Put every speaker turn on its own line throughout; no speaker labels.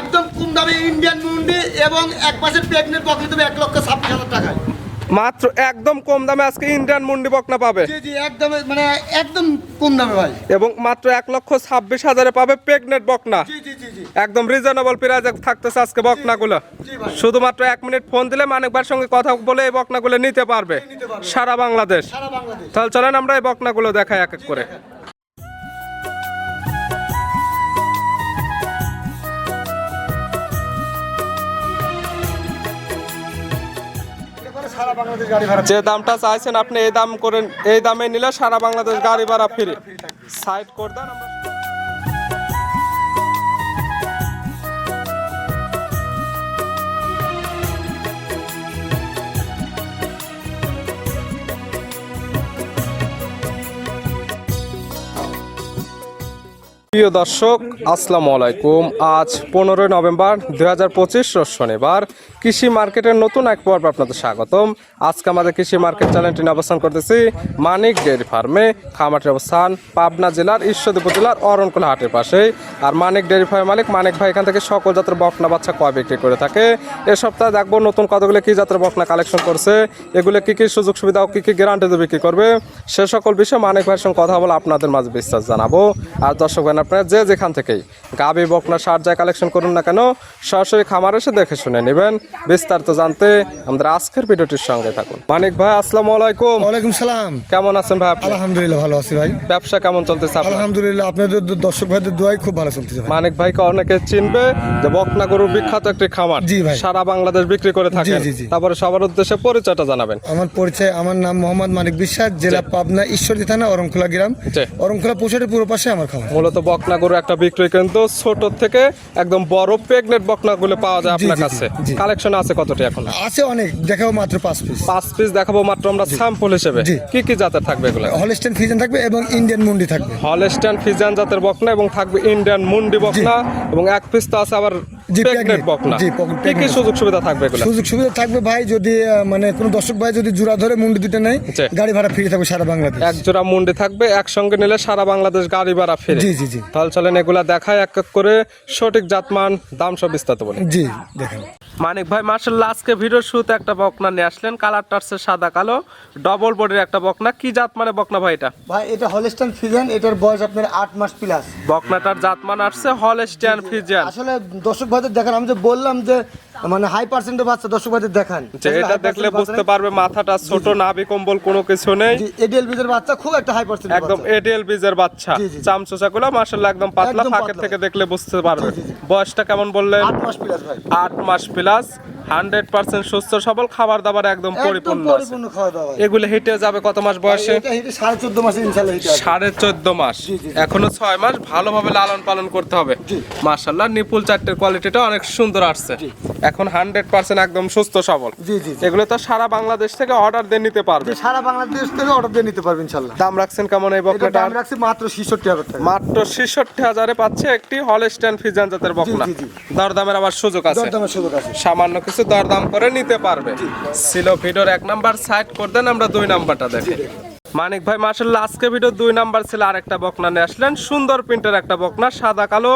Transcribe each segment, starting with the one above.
একদম কম দামে ইন্ডিয়ান মুন্ডি এবং এক মাসের প্রেগনেন্ট বকরি দেবে এক লক্ষ ছাব্বিশ হাজার টাকায়।
মাত্র একদম কম দামে আজকে ইন্ডিয়ান মুন্ডি বকনা পাবে।
জি জি একদম মানে একদম কম দামে ভাই।
এবং মাত্র এক লক্ষ ছাব্বিশ হাজারে পাবে প্রেগনেন্ট বকনা।
জি জি জি
একদম রিজনেবল প্রাইজে থাকতেছে আজকে বকনাগুলো। শুধুমাত্র এক মিনিট ফোন দিলে মানিকবার সঙ্গে কথা বলে এই বকনাগুলো নিতে পারবে।
নিতে পারবে।
সারা বাংলাদেশ।
সারা বাংলাদেশ।
তাহলে চলেন আমরা এই বকনাগুলো দেখাই এক এক করে। যে দামটা চাইছেন আপনি এই দাম করেন, এই দামে নিলে সারা বাংলাদেশ গাড়ি ভাড়া ফ্রি। সাইড করে দেন। প্রিয় দর্শক, আসসালামু আলাইকুম। আজ পনেরোই নভেম্বর দুই হাজার পঁচিশ শনিবার। কৃষি মার্কেটের নতুন এক পর্ব আপনাদের স্বাগতম। আজকে আমাদের কৃষি মার্কেট চ্যানেলটি অবস্থান করতেছি মানিক ডেয়ারি ফার্মে। খামাটির অবস্থান পাবনা জেলার ঈশ্বরদী উপজেলার অরণকুলা হাটের পাশে। আর মানিক ডেয়ারি ফার্মের মালিক, মানিক ভাই এখান থেকে সকল জাতের বকনা বাচ্চা কয় বিক্রি করে থাকে। এ সপ্তাহে দেখব নতুন কতগুলো কি জাতের বকনা কালেকশন করছে। এগুলো কি কি সুযোগ সুবিধা ও কী কি গ্যারান্টিতে বিক্রি করবে। সে সকল বিষয়ে মানিক ভাইয়ের সঙ্গে কথা বলে আপনাদের মাঝে বিশ্বাস জানাব। আর দর্শক আপনারা যে যেখান থেকেই গাবি বকনা সার যায় কালেকশন করুন না কেন সরাসরি খামার এসে দেখে শুনে নেবেন। বিস্তারিত জানতে আমাদের আজকের ভিডিওটির সঙ্গে থাকুন। মানিক ভাই আসসালাম আলাইকুম।
ওয়ালাইকুম সালাম।
কেমন আছেন ভাই
আলহামদুলিল্লাহ ভালো আছি ভাই।
ব্যবসা কেমন চলতেছে
আলহামদুলিল্লাহ আপনাদের দর্শক ভাইদের দোয়াই খুব ভালো চলতেছে ভাই।
মানিক ভাইকে অনেকে চিনবে যে বকনা গরুর বিখ্যাত একটি খামার।
জি ভাই।
সারা বাংলাদেশ বিক্রি করে থাকেন। তারপরে সবার উদ্দেশ্যে পরিচয়টা জানাবেন।
আমার পরিচয় আমার নাম মোহাম্মদ মানিক বিশ্বাস জেলা পাবনা ঈশ্বরদী থানা অরংখোলা গ্রাম। অরংখোলা পোশাটের পুরো পাশে আমার খামার।
মূলত বকনা গরু একটা বিক্রয় কেন্দ্র ছোট থেকে একদম বড় প্রেগনেন্ট বকনাগুলো পাওয়া যায় আপনার কাছে। কালেকশন আছে কতটি এখন?
আছে অনেক দেখাবো মাত্র পাঁচ পিস
পাঁচ পিস দেখাবো মাত্র আমরা স্যাম্পল হিসেবে। কি কি জাতের থাকবে এগুলো?
হলস্টেন ফিজান থাকবে এবং ইন্ডিয়ান মুন্ডি থাকবে।
হলস্টেন ফিজান জাতের বকনা এবং থাকবে ইন্ডিয়ান মুন্ডি বকনা এবং এক পিস তো আছে আবার প্রেগনেন্ট বকনা কি কি সুযোগ সুবিধা থাকবে এগুলো?
সুযোগ সুবিধা থাকবে ভাই যদি মানে কোনো দর্শক ভাই যদি জোড়া ধরে মুন্ডি দুটো নেয় গাড়ি ভাড়া ফ্রি থাকবে সারা বাংলাদেশ।
এক জোড়া মুন্ডি থাকবে একসঙ্গে নিলে সারা বাংলাদেশ গাড়ি ভাড়া ফিরে।
জি জি জি।
তাহলে চলেন এগুলা দেখায় এক এক করে সঠিক জাতমান দাম সব বিস্তারিত বলি।
জি দেখেন।
মানিক ভাই মার্শাল্লাহ আজকে ভিডিও শুতে একটা বকনা নিয়ে আসলেন কালার টার্সের সাদা কালো ডবল বডির একটা বকনা। কি জাত মানে বকনা ভাই এটা?
ভাই এটা হলিস্টান ফিজন এটার বয়স আপনার আট মাস প্লাস
বকনাটার জাত মান আসছে হলস্টিয়ান ফিজিয়ান
আসলে দর্শক ভাইদের দেখেন আমি যে বললাম যে মানে হাই পার্সেন্টের বাচ্চা দর্শক ভাইদের দেখান।
এটা দেখলে বুঝতে পারবে মাথাটা ছোট নাভি কম্বল কোনো কিছু নেই।
এডিএল বিজের বাচ্চা খুব একটা হাই পার্সেন্ট
একদম এডিএল বীজের বাচ্চা।
জি, জি, জি।
গুলো মার্শাল্লাহ একদম পাতলা। ফাঁকের থেকে দেখলে বুঝতে পারবে। বয়সটা কেমন বললেন?
আট মাস প্লাস ভাই।
আট মাস প্লাস হান্ড্রেড পার্সেন্ট সুস্থ সবল খাবার দাবার একদম পরিপূর্ণ আছে।
পরিপূর্ণ খাওয়া দাওয়া
এগুলো হিটে যাবে কত মাস বয়সে?
সাড়ে চোদ্দ মাসে।
এখনও ছয় মাস ভালোভাবে লালন পালন করতে হবে। মার্শাল্লাহ নিপুল চারটের কোয়ালিটিটা অনেক সুন্দর আসছে। এখন হান্ড্রেড পার্সেন্ট একদম সুস্থ সবল।
জি জি
এগুলো তো সারা বাংলাদেশ থেকে অর্ডার দিয়ে নিতে পারবে।
সারা বাংলাদেশ থেকে অর্ডার দিয়ে নিতে পারবেন ইনশাল্লাহ
দাম রাখছেন কেমন এই বকনাটা
দাম রাখছি মাত্র ছিষট্টি হাজার টাকা।
মাত্র ছেষট্টি হাজারে পাচ্ছে একটি হলস্ট্যান্ড ফিজান জাতের বকনা
জি, জি।
দরদামের আবার সুযোগ আছে।
দরদামের সুযোগ আছে।
সামান্য কিছু দরদাম করে নিতে পারবে। ছিল ভিডিওর এক নাম্বার সাইড করে দেন আমরা দুই নাম্বারটা দেখি। মানিক ভাই মার্শাল্লাহ আজকে ভিডিও দুই নাম্বার ছিল আরেকটা বকনা নিয়ে আসলেন। সুন্দর প্রিন্টের একটা বকনা সাদা কালো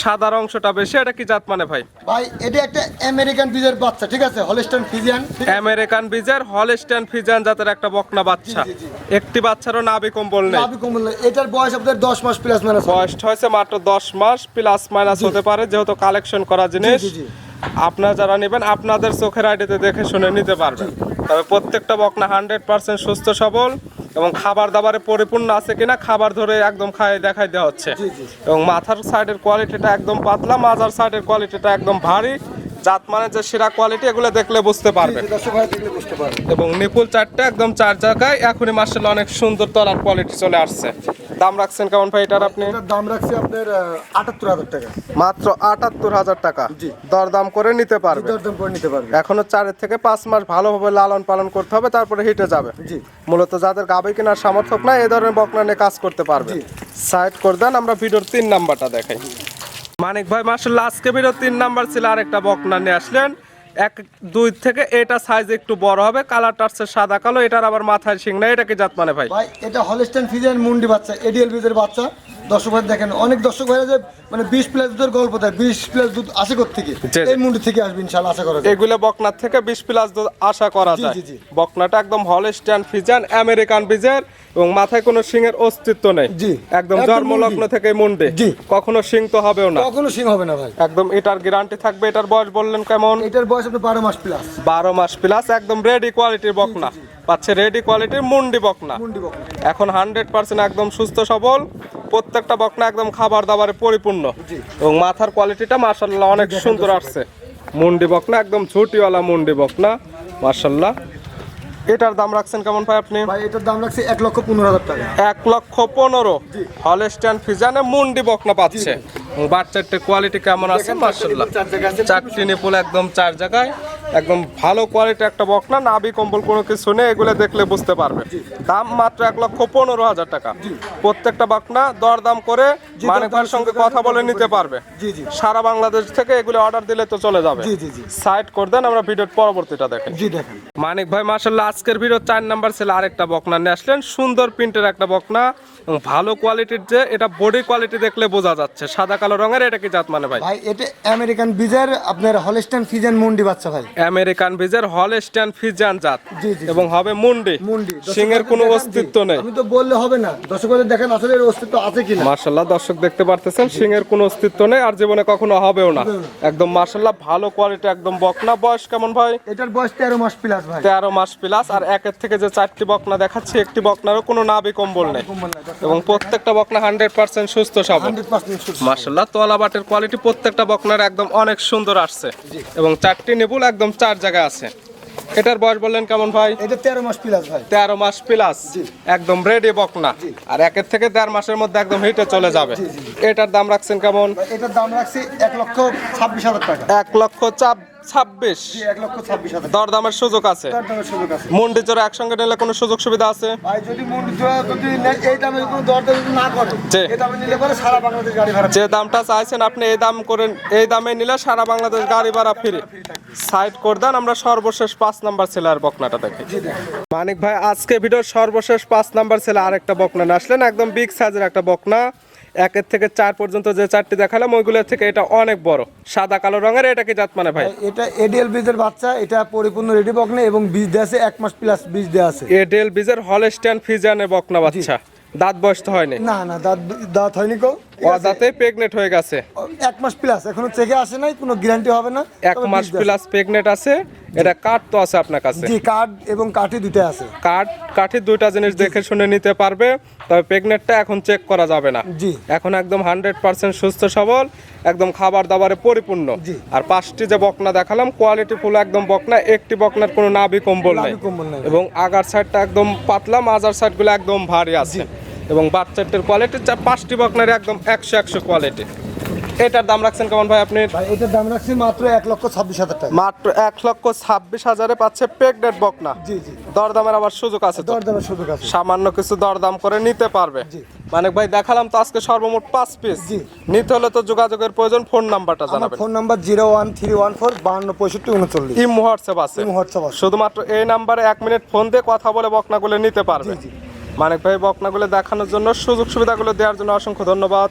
সাদার অংশটা বেশি এটা কি জাত মানে ভাই?
ভাই এটা একটা আমেরিকান বিজের বাচ্চা ঠিক আছে? হলিস্টান ফিজিয়ান
আমেরিকান বিজের হলস্ট্যান্ড ফিজান জাতের একটা বকনা বাচ্চা। একটি বাচ্চারও নাভি কম্বল নেই।
লাভি কমল না। এটার বয়স আপনার দশ মাস প্লাস মাইনাস
বয়সটা হয়েছে মাত্র দশ মাস প্লাস মাইনাস হতে পারে যেহেতু কালেকশন করা জিনিস।
জি, জি।
আপনারা যারা নেবেন আপনাদের চোখের আইডিতে দেখে শুনে নিতে পারবেন। তবে প্রত্যেকটা বকনা হান্ড্রেড পার্সেন্ট সুস্থ সবল। এবং খাবার দাবারে পরিপূর্ণ আছে কিনা খাবার ধরে একদম খায় দেখাই দেওয়া হচ্ছে। এবং মাথার সাইডের কোয়ালিটিটা একদম পাতলা মাজার সাইডের কোয়ালিটিটা একদম ভারী জাত মানে যে সেরা কোয়ালিটি এগুলো দেখলে বুঝতে
পারবে
এবং নিপুল চারটা একদম চার জায়গায় এখনই মার্শাল অনেক সুন্দর তলার কোয়ালিটি চলে আসছে। দাম রাখছেন কেমন ভাই এটার আপনি?
দাম রাখছি আপনার আটাত্তর হাজার টাকা।
মাত্র আটাত্তর হাজার টাকা।
জি।
দরদাম করে নিতে পারবে।
দরদাম করে নিতে পারবে।
এখনও চারের থেকে পাঁচ মাস ভালোভাবে লালন পালন করতে হবে তারপরে হিটে যাবে।
জি।
মূলত যাদের গাবে কেনার সামর্থ্য না এই ধরনের বকনা নিয়ে কাজ করতে পারবে। সাইড করে দেন আমরা ভিডিওর তিন নাম্বারটা দেখাই। মানিক ভাই মার্শাল্লাহ আজকে বেরো তিন নাম্বার ছিল আর একটা বকনা নিয়ে আসলেন। এক, দুই থেকে এটা সাইজ একটু বড় হবে কালারটা আছে সাদা কালো, এটার আবার মাথায় শিং না এটা কি জাত মানে ভাই?
ভাই, এটা হলিস্টেন ফিজিয়ান মুন্ডি বাচ্চা এডিএল বিজের বাচ্চা। দর্শক ভাই দেখেন অনেক দর্শক ভাইরা যে মানে বিশ প্লাস দুধের গল্প দেয় বিশ প্লাস দুধ আসে থেকে। এই মুন্ডি থেকে আসবে ইনশাল্লাহ আশা করা যায়।
এগুলো বকনার থেকে বিশ প্লাস দুধ আশা করা যায়। বকনাটা একদম হলস্টাইন ফিজান আমেরিকান বিজের এবং মাথায় কোনো সিংয়ের অস্তিত্ব নেই।
জি।
একদম জন্মলগ্ন থেকে মুন্ডে।
জি।
কখনো সিং তো হবেও না।
কখনো সিং হবে না ভাই।
একদম এটার গ্যারান্টি থাকবে এটার বয়স বললেন কেমন?
এটার বয়স আপনার বারো মাস প্লাস
বারো মাস প্লাস একদম রেডি কোয়ালিটির বকনা। পাচ্ছে রেডি কোয়ালিটির মুন্ডি বকনা।
মুন্ডি বকনা।
এখন হান্ড্রেড পার্সেন্ট একদম সুস্থ সবল। প্রত্যেকটা বকনা একদম খাবার দাবারে পরিপূর্ণ। এবং মাথার কোয়ালিটিটা মার্শাল্লাহ অনেক সুন্দর আসছে। মুন্ডি বকনা একদম ছুটিওয়ালা মুন্ডি বকনা মার্শাল্লাহ এটার দাম রাখছেন কেমন ভাই আপনি?
ভাই এটার দাম রাখছে এক লক্ষ পনেরো হাজার টাকা।
এক লক্ষ পনেরো। হলস্টাইন ফিজানে মুন্ডি বকনা পাচ্ছে। বাচ্চাটির কোয়ালিটি কেমন আছে? মার্শাল্লাহ চারটি নিপুল একদম চার জায়গায়। একদম ভালো কোয়ালিটি একটা বকনা নাভি কম্বল কোনো কিছু নেই এগুলো দেখলে বুঝতে পারবে দাম মাত্র এক লক্ষ পনেরো হাজার টাকা। প্রত্যেকটা বকনা দর দাম করে মানিক ভাইয়ের সঙ্গে কথা বলে নিতে পারবে।
জি জি।
সারা বাংলাদেশ থেকে এগুলো অর্ডার দিলে তো চলে যাবে। সাইড করে দেন আমরা ভিডিওর পরবর্তীটা দেখেন।
জি দেখেন।
মানিক ভাই মার্শাল্লাহ আজকের ভিডিও চার নাম্বার ছিল আরেকটা বকনা নিয়ে আসলেন সুন্দর প্রিন্টের একটা বকনা ভালো কোয়ালিটির যে এটা বডি কোয়ালিটি দেখলে বোঝা যাচ্ছে। সাদা কালো রঙের এটা কি জাত মানে ভাই?
ভাই এটা আমেরিকান বিজার আপনার হলস্টাইন ফিজেন মুন্ডি বাচ্চা ভাই।
আমেরিকান বিজের হলস্টাইন ফিজান জাত। এবং হবে মুন্ডি।
মুন্ডি।
সিংয়ের কোনো অস্তিত্ব নেই।
আমি তো বললে হবে না। দর্শকদের দেখেন আসলে এর অস্তিত্ব আছে কিনা।
মার্শাল্লাহ দর্শক দেখতে পারতেছেন সিংয়ের কোনো অস্তিত্ব নেই আর জীবনে কখনো হবেও না। একদম মার্শাল্লাহ ভালো কোয়ালিটি একদম বকনা। বয়স কেমন ভাই?
এটার বয়স তেরো মাস প্লাস ভাই।
তেরো মাস প্লাস আর একের থেকে যে চারটি বকনা দেখাচ্ছি একটি বকনারও কোনো নাভি কম্বল নেই। এবং প্রত্যেকটা বকনা হান্ড্রেড পার্সেন্ট সুস্থ সবল।
হান্ড্রেড পার্সেন্ট সুস্থ।
মার্শাল্লাহ তোলা বাটের কোয়ালিটি প্রত্যেকটা বকনার একদম অনেক সুন্দর আসছে। এবং চারটি নেবুল একদম চার জায়গায় আছে। এটার বয়স বললেন কেমন ভাই?
এটা তেরো মাস প্লাস ভাই।
তেরো মাস প্লাস একদম রেডি বকনা। আর একের থেকে দেড় মাসের মধ্যে একদম হিটে চলে যাবে। এটার দাম রাখছেন কেমন?
এটার দাম রাখছি এক লক্ষ ছাব্বিশ হাজার টাকা।
এক লক্ষ চাপ ছাব্বিশ। দরদামের সুযোগ আছে। মন্ডি একসঙ্গে নিলে কোনো সুযোগ সুবিধা আছে? যে দামটা চাইছেন আপনি এই দাম করেন এই দামে নিলে সারা বাংলাদেশ গাড়ি ভাড়া ফ্রি। সাইড করে দেন আমরা সর্বশেষ পাঁচ নাম্বার ছেলে আর বকনাটা দেখি। মানিক ভাই আজকে ভিডিওর সর্বশেষ পাঁচ নাম্বার ছেলে আর একটা বকনা আসলেন একদম বিগ সাইজের একটা বকনা। একের থেকে চার পর্যন্ত যে চারটি দেখালাম ওইগুলোর থেকে এটা অনেক বড়। সাদা কালো রঙের এটা কি জাত মানে ভাই?
এটা এডিএল বীজের বাচ্চা এটা পরিপূর্ণ রেডি বকনে এবং বীজ দেওয়া আছে এক মাস প্লাস বীজ দেওয়া আছে।
এডেল বিজের হলস্টাইন ফিজানে বকনা বাচ্চা। দাঁত বয়স তো হয়নি।
না না দাঁত দাঁত হয়নি কো
অদাতেই প্রেগনেন্ট হয়ে গেছে।
এক মাস প্লাস এখনও চেকে আসে নাই কোনো গ্যারান্টি হবে না।
এক মাস। প্লাস প্রেগনেন্ট আছে। এটা কাঠ তো আছে আপনার কাছে?
জি কার্ড এবং কাঠি দুটো আছে।
কাঠ কাঠের দুইটা জিনিস দেখে শুনে নিতে পারবে তবে প্রেগনেন্টটা এখন চেক করা যাবে না।
জি।
এখন একদম হান্ড্রেড পার্সেন্ট সুস্থ সবল একদম খাবার দাবারে পরিপূর্ণ।
জি।
আর পাঁচটি যে বকনা দেখালাম কোয়ালিটি ফুল একদম বকনা একটি বকনার কোনো নাভি কম্বল নাই।
নাভি কম্বল নাই।
এবং আগার সাইডটা একদম পাতলা মাজার সাইডগুলো একদম ভারী আছে। এবং বাচ্চাটির কোয়ালিটি পাঁচটি বকনার একদম একশো একশো কোয়ালিটি এটার দাম রাখছেন কেমন ভাই আপনি?
এটার দাম রাখছি মাত্র এক লক্ষ ছাব্বিশ হাজার টাকা।
মাত্র এক লক্ষ ছাব্বিশ হাজারে পাচ্ছে প্রেগনেন্ট বকনা।
জি জি।
দরদামের আবার সুযোগ আছে
দরদামের সুযোগ আছে।
সামান্য কিছু দরদাম করে নিতে পারবে।
জি।
মানে ভাই দেখালাম তো আজকে সর্বমোট পাঁচ পিস
জি।
নিতে হলে তো যোগাযোগের প্রয়োজন ফোন নাম্বারটা জানাবেন।
Phone number zero one three one four বাহান্ন পঁয়ষট্টি উনচল্লিশ।
ইম হোয়াটসঅ্যাপ আছে।
হোয়াটসঅ্যাপ আছে।
শুধুমাত্র এই নাম্বারে এক মিনিট ফোন দিয়ে কথা বলে বকনাগুলো নিতে পারবে। মানিক ভাই বকনাগুলো দেখানোর জন্য সুযোগ সুবিধাগুলো দেওয়ার জন্য অসংখ্য ধন্যবাদ।